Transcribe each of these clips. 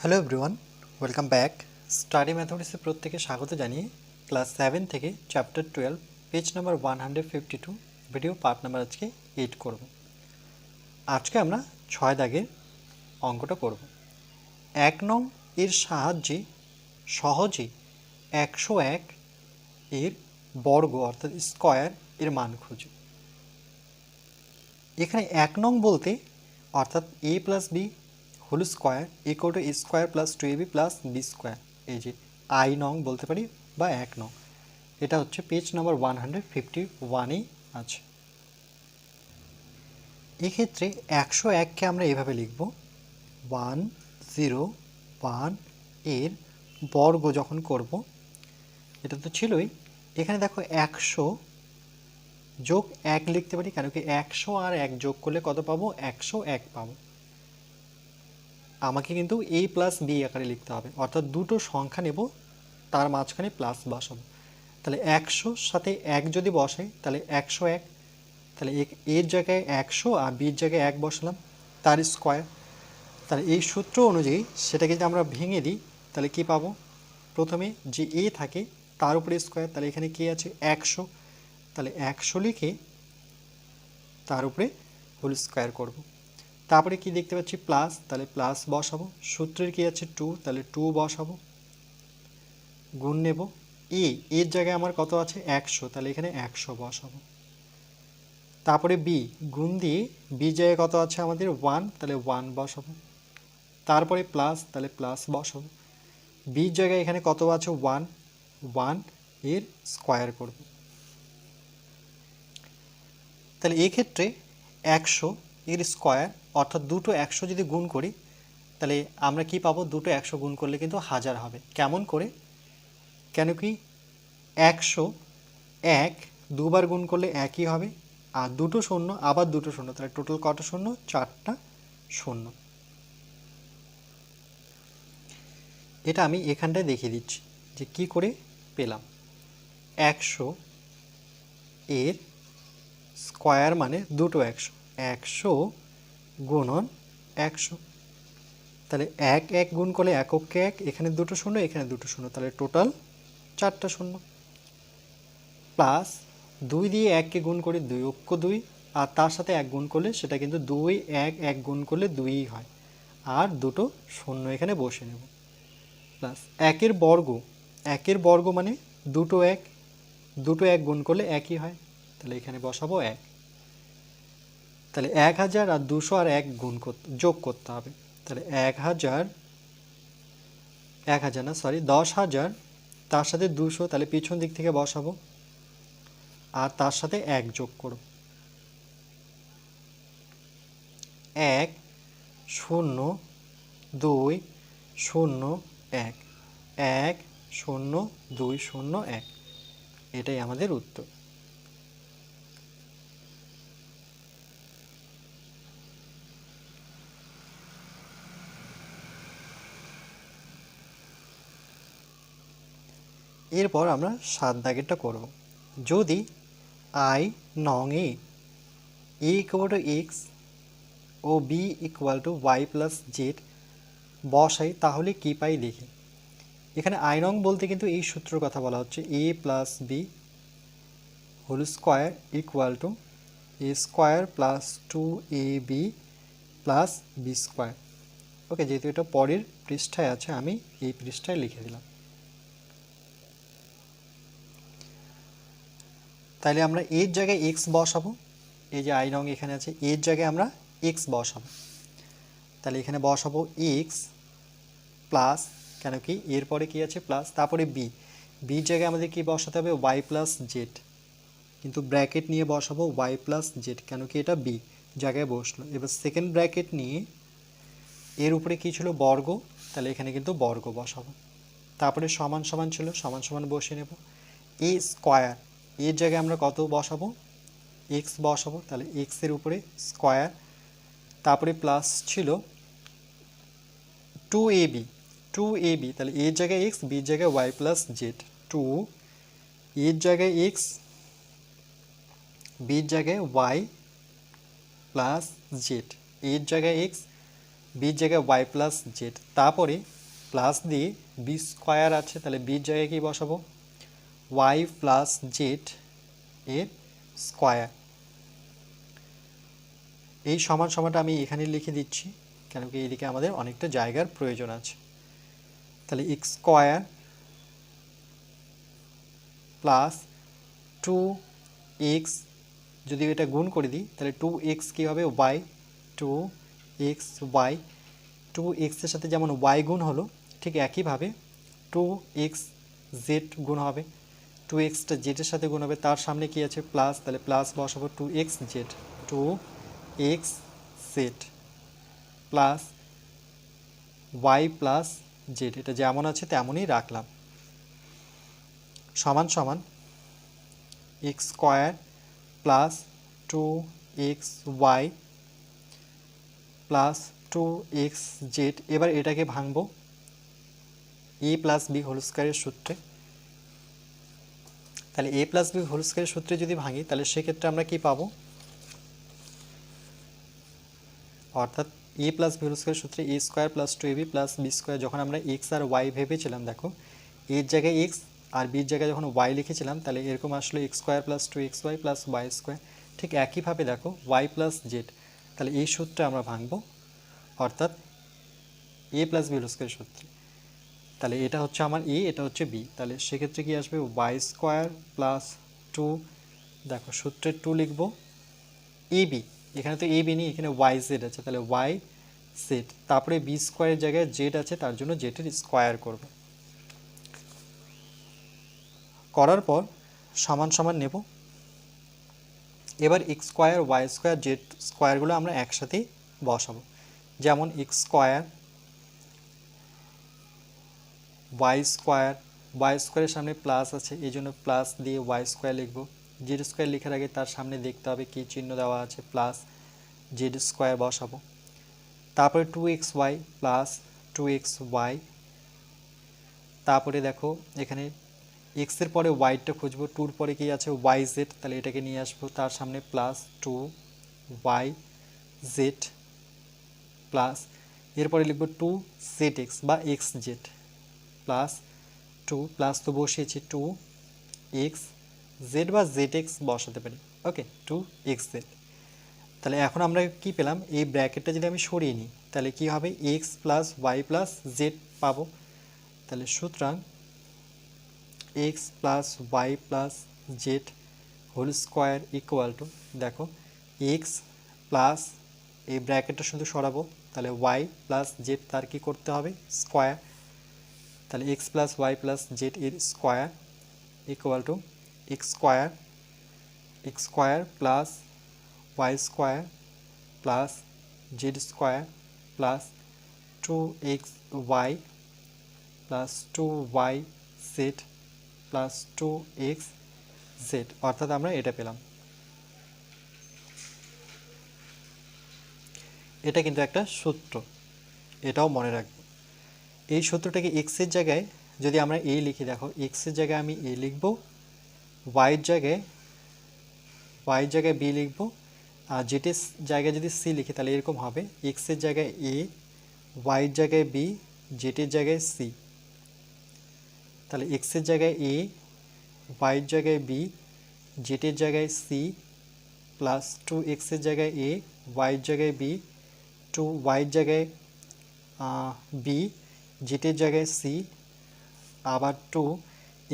Hello everyone welcome back study ম্যাথমেটিক্সে প্রত্যেকে স্বাগত জানিয়ে ক্লাস সেভেন থেকে chapter twelve page number one hundred fifty two video part number আজকে eight করব। আজকে আমরা ছয় দাগের অঙ্কটা করব। এক নং এর সাহায্যে সহজেই একশো এক এর বর্গ অর্থাৎ স্কয়ার এর মান খুঁজে। এখানে এক নং বলতে অর্থাৎ A plus B whole square equal to square plus two A B plus B square এই যে আই নং বলতে পারি বা এক নং। এটা হচ্ছে page number one hundred fifty ওয়ানেই আছে। এক্ষেত্রে একশো এককে আমরা এভাবে লিখব। ওয়ান জিরো ওয়ানের বর্গ যখন করব, এটা তো ছিলই। এখানে দেখো একশো যোগ এক লিখতে পারি, কেন কি একশো আর এক যোগ করলে কত পাবো? একশো এক পাবো। আমাকে কিন্তু এ প্লাস বি আকারে লিখতে হবে। অর্থাৎ দুটো সংখ্যা নেব, তার মাঝখানে প্লাস বসাবো। তাহলে একশোর সাথে এক যদি বসে, তাহলে একশো এক। তাহলে এর জায়গায় একশো আর বির জায়গায় এক বসালাম, তার স্কোয়ার তাহলে এই সূত্র অনুযায়ী সেটাকে যদি আমরা ভেঙে দিই, তাহলে কি পাবো? প্রথমে যে এ থাকে, তার উপরে স্কোয়ার তাহলে এখানে কি আছে? একশো। তাহলে একশো লিখে তার উপরে হোল স্কোয়ার করব। তারপরে কি দেখতে পাচ্ছি? প্লাস তাহলে প্লাস বসাবো। সূত্রের কি আছে? টু তাহলে টু বসাবো। গুণ নেব। এ এর জায়গায় আমার কত আছে? একশো। তাহলে এখানে একশো বসাবো। তারপরে বি গুণ দিয়ে বি জায়গায় কত আছে আমাদের? ওয়ান তাহলে ওয়ান বসাবো। তারপরে প্লাস তাহলে প্লাস বসাবো। বির জায়গায় এখানে কত আছে? ওয়ান ওয়ানের স্কোয়ার করব। তাহলে এক্ষেত্রে একশো এর স্কোয়ার অর্থাৎ দুটো একশো যদি গুণ করি, তাহলে আমরা কি পাবো? দুটো একশো গুণ করলে কিন্তু হাজার হবে। কেমন করে? কেন কি? একশো এক দুবার গুণ করলে একই হবে। আর দুটো শূন্য, আবার দুটো শূন্য, তাহলে টোটাল কত শূন্য? চারটা শূন্য। এটা আমি এখানটায় দেখিয়ে দিচ্ছি যে কি করে পেলাম। একশো এর স্কোয়ার মানে দুটো একশো। একশো গুণন একশো। তাহলে এক এক গুণ করলে এককে এক, এখানে দুটো শূন্য, এখানে দুটো শূন্য, তাহলে টোটাল চারটা শূন্য। প্লাস দুই দিয়ে এককে গুণ করে, দুই অক্ষ দুই, আর তার সাথে এক গুণ করলে সেটা কিন্তু দুই, এক এক গুণ করলে দুইই হয়। আর দুটো শূন্য এখানে বসে নেব। প্লাস একের বর্গ একের বর্গ মানে দুটো এক দুটো এক গুণ করলে একই হয়। তাহলে এখানে বসাবো এক। তাহলে এক হাজার আর দুশো আর এক গুণ যোগ করতে হবে। তাহলে এক হাজার এক হাজার না সরি দশ হাজার, তার সাথে দুশো, তাহলে পিছন দিক থেকে বসাবো। আর তার সাথে এক যোগ করব এক, শূন্য, দুই, শূন্য, এক। এক, শূন্য, দুই, শূন্য, এক। এটাই আমাদের উত্তর। এরপর আমরা সাত দাগেরটা করব। যদি আই নং A equal to X O B equal to Y plus Z বসাই, তাহলে কী পাই দেখি। এখানে আই নং বলতে কিন্তু এই সূত্রের কথা বলা হচ্ছে। A plus B whole square equal to A square plus two A B plus B square okay যেহেতু এটা পরের পৃষ্ঠায় আছে, আমি এই পৃষ্ঠায় লিখে দিলাম। তাহলে আমরা এর জায়গায় এক্স বসাবো। এই যে আই রং এখানে আছে এর জায়গায় আমরা এক্স বসাবো। তাহলে এখানে বসাবো এক্স প্লাস কেন কি? এরপরে কি আছে? প্লাস তারপরে বি বির জায়গায় আমাদের কি বসাতে হবে? ওয়াই প্লাস জেড কিন্তু ব্র্যাকেট নিয়ে বসাবো ওয়াই প্লাস জেড কেন কি এটা বি জায়গায় বসল। এবার সেকেন্ড ব্র্যাকেট নিয়ে এর উপরে কি ছিল? বর্গ। তাহলে এখানে কিন্তু বর্গ বসাবো। তারপরে সমান সমান ছিল, সমান সমান বসিয়ে নেব। এ স্কোয়ার এর জায়গায় আমরা কত বসাবো? এক্স বসাবো, তাহলে এক্সের উপরে স্কোয়ার তারপরে প্লাস ছিল two A B two A B তাহলে এর জায়গায় এক্স বির জায়গায় ওয়াই প্লাস জেড টু এর জায়গায় এক্স বির জায়গায় ওয়াই প্লাস জেড এর জায়গায় এক্স বির জায়গায় ওয়াই প্লাস জেড তারপরে প্লাস দিয়ে বি স্কোয়ার আছে, তাহলে বির জায়গায় কি বসাবো? ওয়াই প্লাস জেড এর স্কোয়ার এই সমান সমানটা আমি এখানে লিখে দিচ্ছি, কেন কি এদিকে আমাদের অনেকটা জায়গার প্রয়োজন আছে। তাহলে X square plus two X যদি এটা গুণ করে দিই, তাহলে টু এক্স কী হবে Y two X Y two এক্সের সাথে যেমন ওয়াই গুণ হলো, ঠিক একইভাবে টু এক্স জেড গুণ হবে। টু এক্সটা জেডের সাথে গুণ হবে, তার সামনে কি আছে? প্লাস তাহলে প্লাস বসাবো two X Z two X Z plus Y plus Z এটা যেমন আছে তেমনই রাখলাম। সমান সমান X square plus two X Y plus two X Z এবার এটাকে ভাঙবো এ প্লাস বি হোল স্কোয়ারের সূত্রে। তাহলে এ প্লাস বি হোল স্কোয়ারের সূত্রে যদি ভাঙি, তাহলে সেক্ষেত্রে আমরা কি পাবো? অর্থাৎ A plus B whole square সূত্রে A square plus two A B plus B square যখন আমরা এক্স আর ওয়াই ভেবেছিলাম, দেখো এর জায়গায় এক্স আর বির জায়গায় যখন ওয়াই লিখেছিলাম, তাহলে এরকম আসলো X square plus two X Y plus Y square ঠিক একইভাবে দেখো ওয়াই প্লাস জেড তাহলে এই সূত্রে আমরা ভাঙবো, অর্থাৎ A plus B whole square সূত্রে। তাহলে এটা হচ্ছে আমার এ এটা হচ্ছে বি তাহলে সেক্ষেত্রে কি আসবে? ওয়াই স্কোয়ার প্লাস টু দেখো সূত্রে টু লিখব। এ বি এখানে তো এ বি নেই, এখানে ওয়াই জেড আছে। তাহলে ওয়াই জেড তারপরে বি স্কোয়ারের জায়গায় জেড আছে, তার জন্য জেডের স্কোয়ার করব। করার পর সমান সমান নেব। এবার X square Y square Z স্কোয়ারগুলো আমরা একসাথেই বসাবো। যেমন X square Y square Y স্কোয়ারের সামনে প্লাস আছে, এই জন্য প্লাস দিয়ে ওয়াই স্কোয়ার লিখব। জেড স্কোয়ার লেখার আগে তার সামনে দেখতে হবে কী চিহ্ন দেওয়া আছে প্লাস জেড স্কোয়ার বসাবো। তারপরে two X Y plus two X Y তারপরে দেখো, এখানে এক্সের পরে ওয়াইটা খুঁজবো টুর পরে কি আছে ওয়াই জেড তাহলে এটাকে নিয়ে আসব, তার সামনে plus two Y Z plus এরপরে লিখব টু জেড এক্স বা X Z plus two plus তো বসিয়েছি টু এক্স জেড বা জেড এক্স বসাতে পারি। ওকে টু এক্স জেড তাহলে এখন আমরা কি পেলাম? এই ব্র্যাকেটটা যদি আমি সরিয়ে নিই, তাহলে কি হবে? X plus Y plus Z পাবো। তাহলে সুতরাং X plus Y plus Z whole square equal to দেখো এক্স প্লাস এই ব্র্যাকেটটা শুধু সরাবো, তাহলে ওয়াই প্লাস জেড তার কি করতে হবে? স্কোয়ার তাহলে X plus Y plus Z এর square equal to X square X square plus Y square plus Z square plus two X Y plus two Y Z plus two X Z অর্থাৎ আমরা এটা পেলাম। এটা কিন্তু একটা সূত্র। এটাও মনে রাখব। এই সূত্রটাকে এক্সের জায়গায় যদি আমরা এ লিখি দেখো এক্সের জায়গায় আমি এ লিখব ওয়াইয়ের জায়গায় ওয়াইয়ের জায়গায় বি লিখব আর জেটের জায়গায় যদি সি লিখি তাহলে এরকম হবে এক্সের জায়গায় এ ওয়াইয়ের জায়গায় বি জেটের জায়গায় সি তাহলে এক্সের জায়গায় এ ওয়াইয়ের জায়গায় বি জেটের জায়গায় সি প্লাস টু এক্সের জায়গায় এ ওয়াইয়ের জায়গায় বি টু ওয়াইয়ের জায়গায় বি জেটের জায়গায় সি আবার টু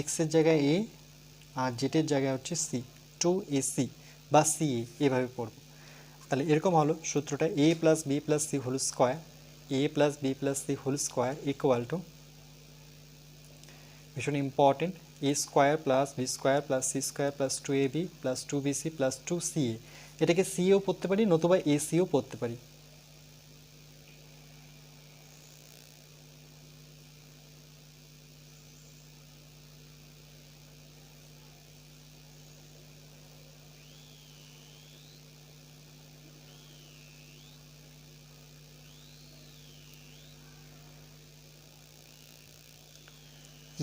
এক্সের জায়গায় এ আর জেটের জায়গায় হচ্ছে সি টু এ সি বা সি এ এভাবে পড়ব। তাহলে এরকম হলো, সূত্রটা A plus B plus C whole square A plus B plus C whole square equal to ভীষণ important A square plus B square plus C square plus two A B plus two B C plus two C A এটাকে সিও পড়তে পারি, নতুবা এ CO পড়তে পারি।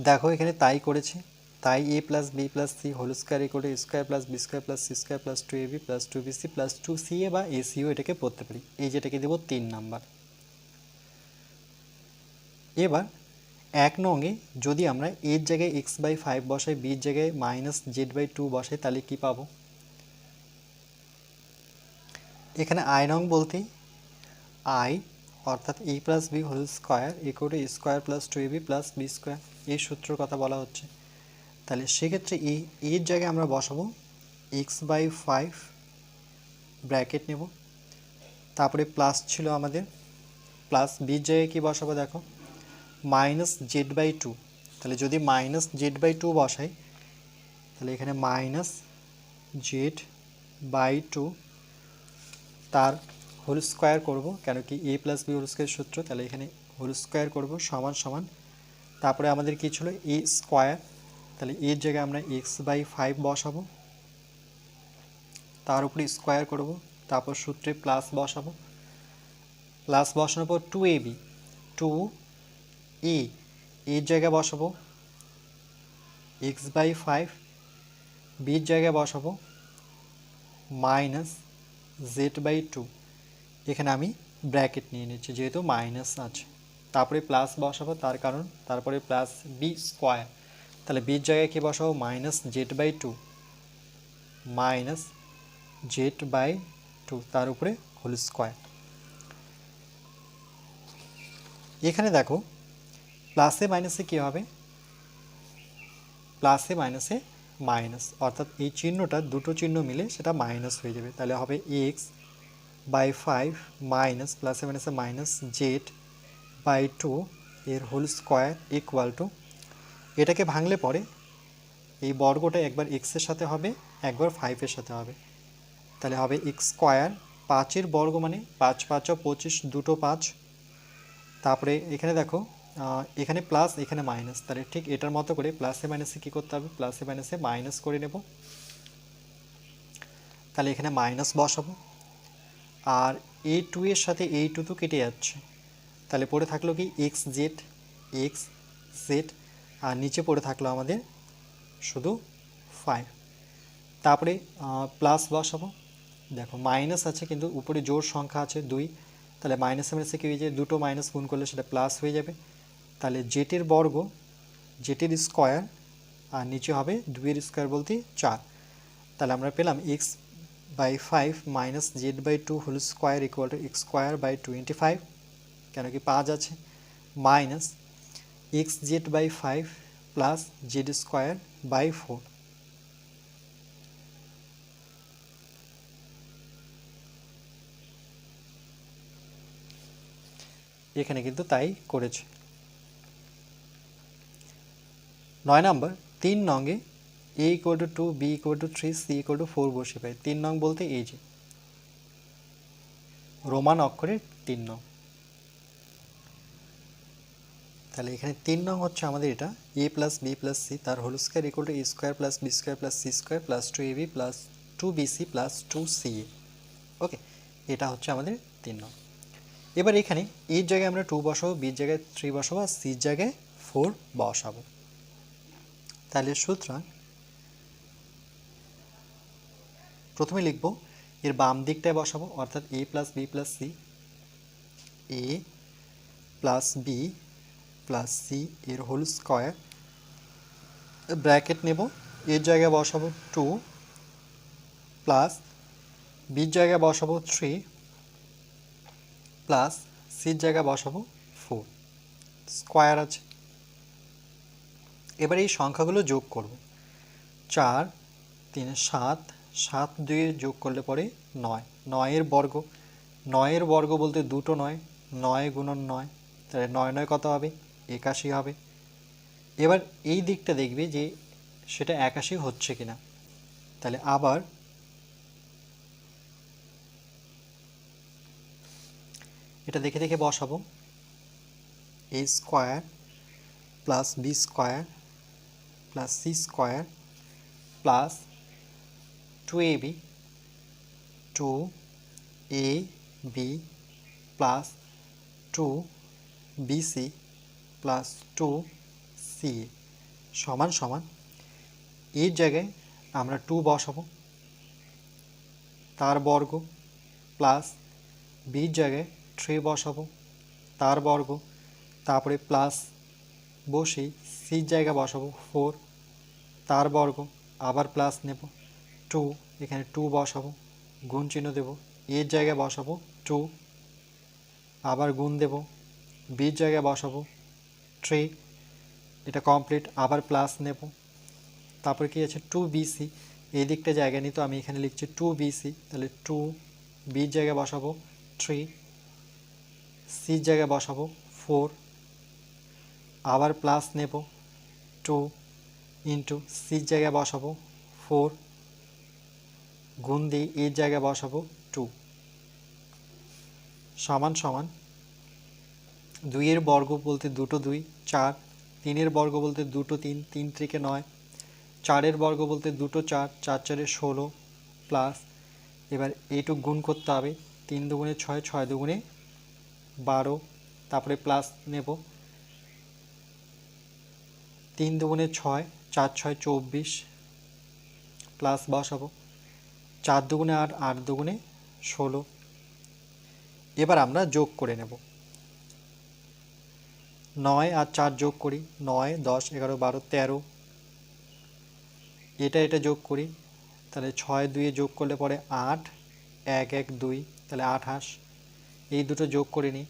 দেখো, এখানে তাই করেছে। তাই A plus B plus C whole square equal to square plus B square plus C square plus two A B plus two B C plus two C A বা এ সিও এটাকে পড়তে পারি। এই যেটাকে দেবো তিন নাম্বার। এবার এক নঙে যদি আমরা এর জায়গায় এক্স বাই ফাইভ বসাই বির জায়গায় মাইনাস জেড বাই টু বসাই, তাহলে কী পাবো? এখানে আই নং বলতে আই অর্থাৎ A plus B whole square equal to square plus two A B plus B square এই সূত্রের কথা বলা হচ্ছে। তাহলে সেক্ষেত্রে এই এর জায়গায় আমরা বসাবো এক্স বাই ফাইভ ব্র্যাকেট নেব। তারপরে প্লাস ছিল আমাদের। প্লাস বির জায়গায় কী বসাবো দেখো? মাইনাস জেড বাই টু তাহলে যদি মাইনাস জেড বাই টু বসাই, তাহলে এখানে মাইনাস জেড বাই টু তার হোল স্কোয়ার করব। কেন কি A plus B whole square সূত্র, তাহলে এখানে হোল স্কোয়ার করব সমান সমান তারপরে আমাদের কী ছিল? এ স্কোয়ার তাহলে এর জায়গায় আমরা এক্স বাই ফাইভ বসাবো। তার উপরে স্কোয়ার করব। তারপর সূত্রে প্লাস বসাবো। প্লাস বসানোর পর two A B two A এর জায়গায় বসাবো। এক্স বাই ফাইভ বির জায়গায় বসাবো। মাইনাস জেড বাই টু এখানে আমি ব্র্যাকেট নিয়ে নিচ্ছি, যেহেতু মাইনাস আছে। তারপরে প্লাস বসাবো, তার কারণ তারপরে প্লাস বি স্কোয়ার তাহলে বির জায়গায় কী বসাবো? Minus Z by two minus Z by two তার উপরে হোল স্কোয়ার এখানে দেখো প্লাসে মাইনাসে কী হবে? প্লাসে মাইনাসে মাইনাস অর্থাৎ এই চিহ্নটা দুটো চিহ্ন মিলে সেটা মাইনাস হয়ে যাবে। তাহলে হবে এক্স বাই ফাইভ মাইনাস প্লাসে মাইনাসে মাইনাস জেড বাই টু এর হোল স্কোয়ার ইকুয়াল টু এটাকে ভাঙলে পরে এই বর্গটা একবার এক্সের সাথে হবে, একবার ফাইভের সাথে হবে। তাহলে হবে এক্স স্কোয়ার পাঁচের বর্গ মানে পাঁচ পাঁচ পঁচিশ, দুটো পাঁচ। তারপরে এখানে দেখো এখানে প্লাস এখানে মাইনাস তাহলে ঠিক এটার মতো করে প্লাসে মাইনাসে কী করতে হবে? প্লাসে মাইনাসে মাইনাস করে নেব। তাহলে এখানে মাইনাস বসাবো। আর এ টু এর সাথে এই টু তো কেটে যাচ্ছে। তাহলে পড়ে থাকল কি এক্স জেড এক্স জেড আর নিচে পড়ে থাকল আমাদের শুধু ফাইভ তারপরে প্লাস বসাবো দেখো মাইনাস আছে কিন্তু উপরে জোর সংখ্যা আছে দুই। তাহলে মাইনাসে মাইনাসে কী হয়ে যায় দুটো মাইনাস গুণ করলে সেটা প্লাস হয়ে যাবে। তাহলে জেটের বর্গ জেটের স্কোয়ার আর নিচে হবে দুইয়ের স্কোয়ার বলতে চার। তাহলে আমরা পেলাম X by five minus Z by two whole square equal to X square by twenty five কেন কি পাঁচ আছে? Minus X Z by five plus Z square by four এখানে কিন্তু তাই করেছে। নয় নম্বর, তিন নঙ্গে A equal to two B equal to three C equal to four বসে পাই তিন নং বলতে এই যে, রোমান অক্ষরের তিন নং। তাহলে এখানে তিন নং হচ্ছে আমাদের এটা A plus B plus C তার whole square equal to A square plus B square plus C square plus two A B plus two B C plus two C A okay এটা হচ্ছে আমাদের তিন নং। এবার এখানে এর জায়গায় আমরা টু বসাবো বির জায়গায় থ্রি বসাবো, আর সির জায়গায় ফোর বসাবো। তাহলে সুতরাং প্রথমে লিখব, এর বাম দিকটায় বসাবো, অর্থাৎ A plus B plus C A plus B plus C এর হোল স্কোয়ার ব্র্যাকেট নেব। এর জায়গায় বসাবো টু প্লাস বির জায়গায় বসাবো থ্রি প্লাস সির জায়গায় বসাবো ফোর স্কোয়ার আছে। এবার এই সংখ্যাগুলো যোগ করব। চার, তিনে, সাত সাত দুয়ে যোগ করলে পরে নয়। নয়ের বর্গ। নয়ের বর্গ বলতে দুটো নয়। নয় গুণন নয়। তাহলে নয় নয় কত হবে? একাশি হবে। এবার এই দিকটা দেখবে যে সেটা একাশি হচ্ছে কিনা। তাহলে আবার এটা দেখে দেখে বসাবো। A square plus B square plus C square plus two A B, two A B plus two B C plus two C সমান সমান এর জায়গায় আমরা টু বসাবো। তার বর্গ প্লাস বির জায়গায় থ্রি বসাবো। তার বর্গ তারপরে প্লাস বসেই সির জায়গা বসাবো ফোর তার বর্গ আবার প্লাস নেব টু এখানে টু বসাবো। গুণ চিহ্ন দেবো এর জায়গায় বসাবো টু আবার গুণ দেব বির জায়গায় বসাবো থ্রি এটা কমপ্লিট আবার প্লাস নেব। তারপরে কি আছে? টু বিসি এই দিকটা জায়গা নিয়ে তো আমি এখানে লিখছি টু বিসি তাহলে টু বির জায়গায় বসাবো থ্রি সির জায়গায় বসাবো ফোর আবার প্লাস নেব টু ইন্টু সির জায়গায় বসাবো ফোর গুণ দিয়ে এর জায়গায় বসাবো টু সমান সমান দুইয়ের বর্গ বলতে দুটো দুই, চার। তিনের বর্গ বলতে দুটো তিন তিন থেকে নয়। চারের বর্গ বলতে দুটো চার চার চারে ষোলো প্লাস এবার এইটুক গুণ করতে হবে। তিন দুগুণে ছয় ছয় দুগুণে বারো। তারপরে প্লাস নেব। তিন দুগুণে ছয়, চার ছয় চব্বিশ প্লাস বসাবো। চার দুগুণে আট আট দুগুণে ষোলো। এবার আমরা যোগ করে নেব। নয় আর চার যোগ করি, নয়, দশ, এগারো, বারো, তেরো। এটা এটা যোগ করি, তাহলে ছয় দুইয়ে যোগ করলে পরে আট, এক এক, দুই, তাহলে আঠাশ। এই দুটো যোগ করে নিই,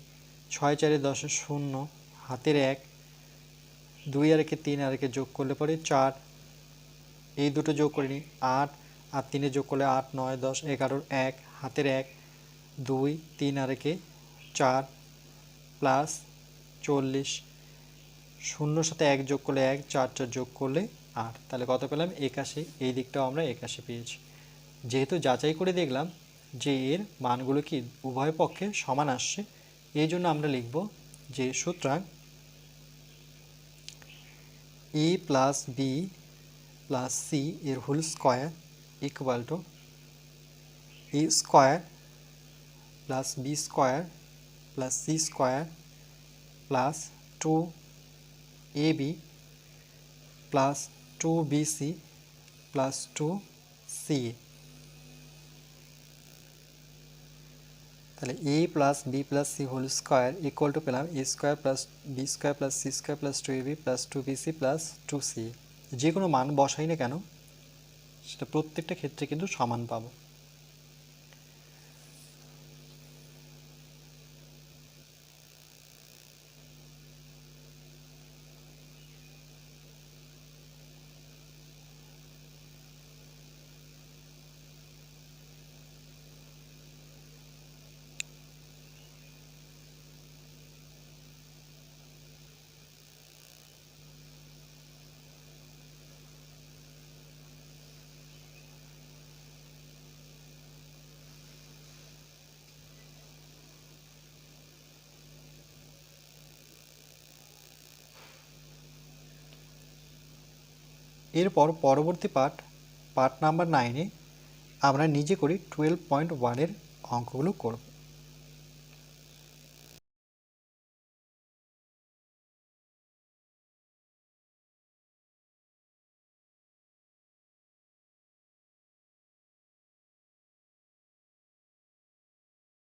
ছয় চারে দশে শূন্য, হাতের এক, দুই আর একে তিন আর একে যোগ করলে পরে চার। এই দুটো যোগ করে নিই, আট, আর তিনে যোগ করলে আট, নয়, দশ, এগারোর এক, হাতের এক, দুই, তিন আর একে চার, প্লাস চল্লিশ। শূন্যর সাথে এক যোগ করলে এক, চার চার যোগ করলে আট। তাহলে কত পেলাম? একাশি। এই দিকটাও আমরা একাশি পেয়েছি। যেহেতু যাচাই করে দেখলাম যে এর মানগুলো কি উভয় পক্ষে সমান আসছে, এই জন্য আমরা লিখব যে সুতরাং A plus B plus C এর whole square equal to A square plus B square plus C square plus two A B plus two B C plus two C তাহলে A plus B plus C whole square equal to পেলাম A square plus B square plus C square plus two A B plus two B C plus two C যে কোনো মান বসাই না কেন, সেটা প্রত্যেকটা ক্ষেত্রে কিন্তু সমান পাবো। এরপর পরবর্তী পার্ট পার্ট নাম্বার নাইনে আমরা নিজে করি টুয়েলভ পয়েন্ট ওয়ানের অঙ্কগুলো করব।